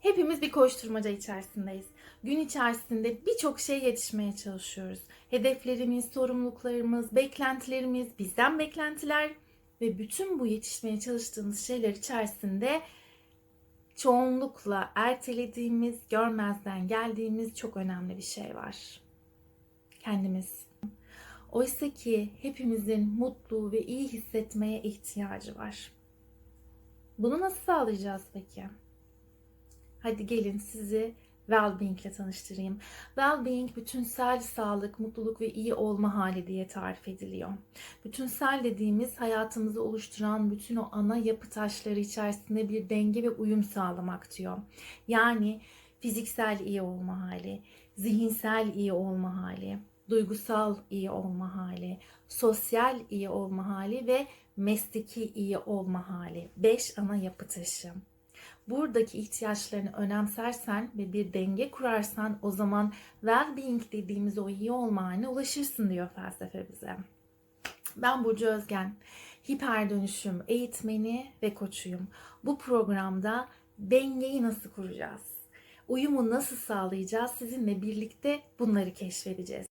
Hepimiz bir koşturmaca içerisindeyiz. Gün içerisinde birçok şey yetişmeye çalışıyoruz. Hedeflerimiz, sorumluluklarımız, beklentilerimiz, bizden beklentiler ve bütün bu yetişmeye çalıştığımız şeyler içerisinde çoğunlukla ertelediğimiz, görmezden geldiğimiz çok önemli bir şey var. Kendimiz. Oysa ki hepimizin mutlu ve iyi hissetmeye ihtiyacı var. Bunu nasıl sağlayacağız peki? Hadi gelin sizi Wellbeing ile tanıştırayım. Wellbeing bütünsel sağlık, mutluluk ve iyi olma hali diye tarif ediliyor. Bütünsel dediğimiz hayatımızı oluşturan bütün o ana yapı taşları içerisinde bir denge ve uyum sağlamak diyor. Yani fiziksel iyi olma hali, zihinsel iyi olma hali, duygusal iyi olma hali, sosyal iyi olma hali ve mesleki iyi olma hali. Beş ana yapı taşı buradaki ihtiyaçlarını önemsersen ve bir denge kurarsan o zaman well-being dediğimiz o iyi olma haline ulaşırsın diyor felsefe bize. Ben Burcu Özgen, hiper dönüşüm eğitmeni ve koçuyum. Bu programda dengeyi nasıl kuracağız? Uyumu nasıl sağlayacağız? Sizinle birlikte bunları keşfedeceğiz.